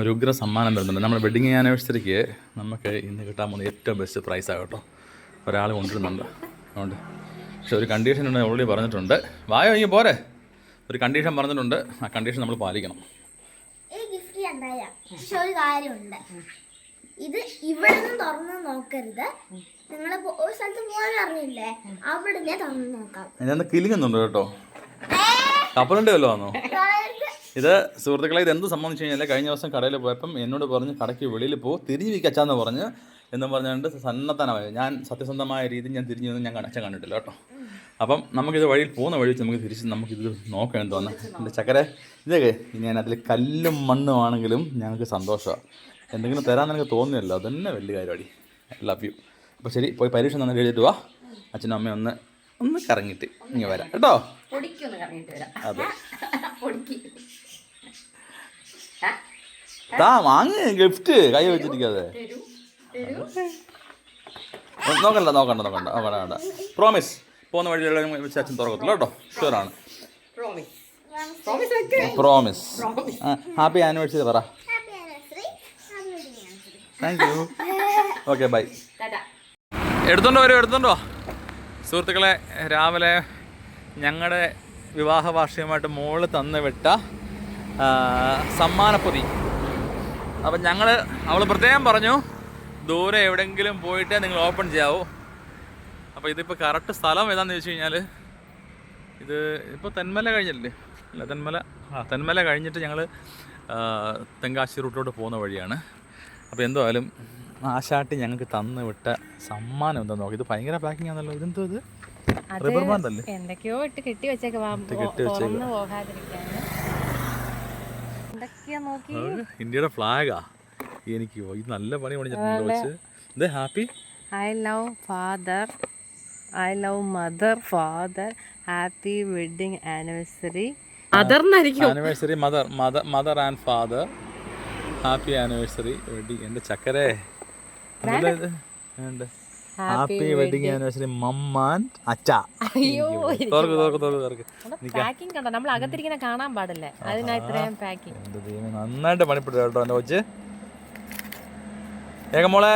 ഒരു ഉഗ്ര സമ്മാനം തരുന്നുണ്ട്. നമ്മുടെ വെഡിങ് ആനിവേഴ്സറിക്ക് നമുക്ക് ഇന്ന് കിട്ടാൻ പോകുന്ന ഏറ്റവും ബെസ്റ്റ് പ്രൈസാണ് കേട്ടോ. ഒരാൾ കൊണ്ടുവരുന്നുണ്ട്. അതുകൊണ്ട് പക്ഷെ ഒരു കണ്ടീഷൻ ഉണ്ട് ഓൾറെഡി പറഞ്ഞിട്ടുണ്ട്. വായോ ഇനി പോരെ. ഒരു കണ്ടീഷൻ പറഞ്ഞിട്ടുണ്ട്. ആ കണ്ടീഷൻ നമ്മൾ പാലിക്കണം. പക്ഷെ ഒരു കാര്യമുണ്ട്. ഇത് ഇവിടെ നിന്ന് തുറന്ന് നോക്കരുത്. നിങ്ങൾ ഒരു സ്ഥലത്ത് പോകാൻ അറിഞ്ഞില്ലേ അവിടെ തുറന്ന് നോക്കാം. ഞാൻ കിലിങ്ങുന്നുണ്ട് കേട്ടോ. കപ്പലുണ്ട് വല്ലോ ആണോ? ഇത് സുഹൃത്തുക്കളെ ഇത് എന്ത് സംബന്ധിച്ച് കഴിഞ്ഞാൽ കഴിഞ്ഞ ദിവസം കടയിൽ പോയപ്പം എന്നോട് പറഞ്ഞ് കടയ്ക്ക് വെളിയിൽ പോ തിരിഞ്ഞ് വിക്കച്ചാന്ന് പറഞ്ഞ് എന്ന് പറഞ്ഞുകൊണ്ട് സന്നദ്ധനമായ ഞാൻ സത്യസന്ധമായ രീതിയിൽ ഞാൻ തിരിഞ്ഞു നിന്ന് ഞാൻ അച്ഛൻ കണ്ടിട്ടില്ല കേട്ടോ. അപ്പം നമുക്കിത് വഴിയിൽ പോകുന്ന വഴി വെച്ച് നമുക്ക് തിരിച്ച് നമുക്കിത് നോക്കാൻ തോന്നുന്നു എന്റെ ചക്കരെ ഇതൊക്കെ ഞാൻ അതിൽ കല്ലും മണ്ണും ആണെങ്കിലും ഞങ്ങൾക്ക് സന്തോഷമാണ് എന്തെങ്കിലും തരാമെന്ന് എനിക്ക് തോന്നിയല്ലോ അതന്നെ വലിയ കാര്യമാടി ലവ് യു അപ്പോൾ ശരി പോയി പരീക്ഷ നന്നായി എഴുതിയിട്ട് വാ. അച്ഛനും അമ്മയും ഒന്ന് ഒന്ന് കറങ്ങിയിട്ട് ഇങ്ങനെ വരാം. കേട്ടോ? അതെ. പൊടിക്ക്. താ വാങ്ങ് ഗിഫ്റ്റ് കൈ വെച്ചിരിക്കാതെ തരൂ തരൂ. നോക്കണ്ട നോക്കണ്ട നോക്കണ്ട നോക്കണ്ട വേണ്ട പ്രോമിസ് പോകുന്ന വഴിയുള്ള വിശേഷം അച്ഛൻ തുറക്കത്തില്ല കേട്ടോ. ഷുവറാണ് പ്രോമിസ് പ്രോമിസ് വെക്ക് പ്രോമിസ് ഹാപ്പി ആനിവേഴ്സറി പറ. Happy anniversary happy anniversary thank you okay bye എടുത്തുണ്ടോ എടുത്തോണ്ടോ വരും എടുത്തോണ്ടോ? സുഹൃത്തുക്കളെ രാവിലെ ഞങ്ങളുടെ വിവാഹ വാർഷികമായിട്ട് മോൾ തന്നു വിട്ട സമ്മാനപ്പൊതി. അപ്പം ഞങ്ങൾ അവൾ പ്രത്യേകം പറഞ്ഞു ദൂരെ എവിടെയെങ്കിലും പോയിട്ടേ നിങ്ങൾ ഓപ്പൺ ചെയ്യാവൂ. അപ്പോൾ ഇതിപ്പോൾ കറക്റ്റ് സ്ഥലം ഏതാണെന്ന് ചോദിച്ചു കഴിഞ്ഞാൽ ഇത് ഇപ്പോൾ തെന്മല കഴിഞ്ഞല്ലേ അല്ല തെന്മല ആ തെന്മല കഴിഞ്ഞിട്ട് ഞങ്ങൾ തെങ്കാശി റൂട്ടിലോട്ട് പോകുന്ന വഴിയാണ്. അപ്പോൾ എന്തായാലും ആശാട്ടി ഞങ്ങൾക്ക് തന്നു വിട്ട സമ്മാനം എന്താ നോക്കി. ഇത് ഭയങ്കര പാക്കിംഗ് ആണല്ലോ. ഇതെന്തോ ഇത്? റിബർ ബാൻഡ് അല്ലേ? എന്തൊക്കെയോ ഇട്ട് കെട്ടി വെച്ചേക്കാം കെട്ടി വെച്ചേക്കുവാ. തുറന്നു പോകാതിരിക്കാന് എന്തൊക്കെയാ നോക്കി അത് ഇന്ത്യയുടെ ഫ്ലാഗാ. എനിക്ക് ഇത് നല്ല പണി പണിഞ്ഞിട്ടുണ്ട് happy. I love father. I love mother father. Happy wedding anniversary. Anniversary mother mother mother and father. Happy anniversary wedding. എന്റെ ചക്കരേ. ഹാപ്പി വെഡിങ് ആനിവേഴ്സറി മമ്മാൻ അച്ഛ. അയ്യോ തുറക്ക് തുറക്ക് തുറക്ക് തുറക്ക് പാക്കിംഗ് കണ്ടോ? നമ്മൾ അകത്തിരിക്കുന്ന കാണാൻ പാടില്ലേ. അതിനാ ഇത്രയും പാക്കിംഗ് ദൈവം നന്നായിട്ട് പണിപ്പെട്ടു കേട്ടോ എന്റെ കൊച്ച്. ഏകമോളെ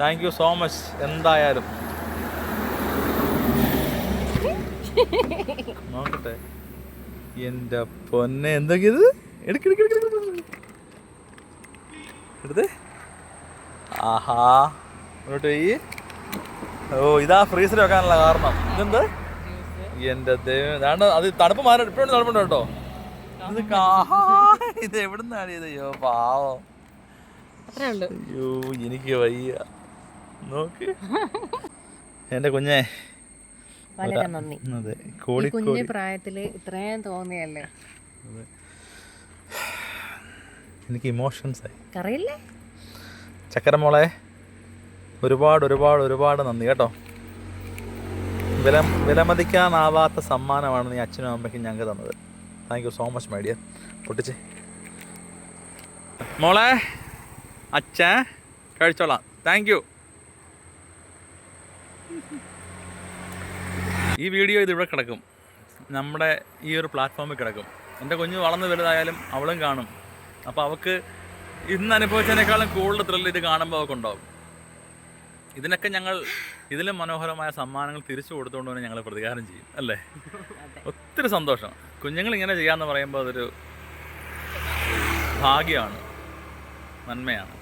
താങ്ക് യു സോ മച്ച് എന്തായാലും. നോക്കട്ടെ. എന്റെ പൊന്നെ എന്തൊക്കെയത് എടുക്ക് എടുക്ക് എടുക്ക് എടുക്ക് എടുക്ക്. എടുത്ത്. ആഹാ. പോയി ഓ ഇതാ ഫ്രീസർ വെക്കാനുള്ള കാരണം. ഇതെന്ത്? എന്റെ ദൈവം ഇതാണ്ട് അത് തണുപ്പ് മാറി ഇപ്പോഴും തണുപ്പുണ്ട് കേട്ടോ. ഇത് എവിടെ ഇത് എവിടുന്നാണ് ഇത്? അയ്യോ പാവം. അയ്യോ എനിക്ക് വയ്യ. നോക്ക്. എന്റെ കുഞ്ഞേ. വളരെ നന്ദി. അതെ കോടി കുഞ്ഞു പ്രായത്തിൽ ഇത്രയും തോന്നിയല്ലേ? എനിക്ക് ഇമോഷൻസ് ആയി. അറിയില്ലേ ചക്കര മോളെ. ഒരുപാട് ഒരുപാട് ഒരുപാട് നന്ദി കേട്ടോ. വില വിലമതിക്കാനാവാത്ത സമ്മാനമാണ് നീ അച്ഛനും അമ്മയ്ക്കും ഞങ്ങൾക്ക് തന്നത്. Thank you so much my dear പൊട്ടിച്ച്. മോളെ അച്ഛൻ കഴിച്ചോളാം. താങ്ക് യു ഈ വീഡിയോ ഇതിവിടെ കിടക്കും. നമ്മുടെ ഈ ഒരു പ്ലാറ്റ്ഫോമിൽ കിടക്കും. എന്റെ കുഞ്ഞ് വളർന്ന് വലുതായാലും അവളും കാണും. അപ്പോൾ അവൾക്ക് ഇന്ന് അനുഭവിച്ചതിനേക്കാളും കൂടുതൽ ത്രില്ല് ഇത് കാണുമ്പോൾ അവൾക്ക് ഉണ്ടാവും ഇതിനൊക്കെ ഞങ്ങൾ ഇതിലും മനോഹരമായ സമ്മാനങ്ങൾ തിരിച്ചു കൊടുത്തുകൊണ്ട് തന്നെ ഞങ്ങൾ പ്രതികാരം ചെയ്യും അല്ലേ? ഒത്തിരി സന്തോഷം. കുഞ്ഞുങ്ങൾ ഇങ്ങനെ ചെയ്യാന്ന് പറയുമ്പോൾ അതൊരു ഭാഗ്യമാണ് നന്മയാണ്.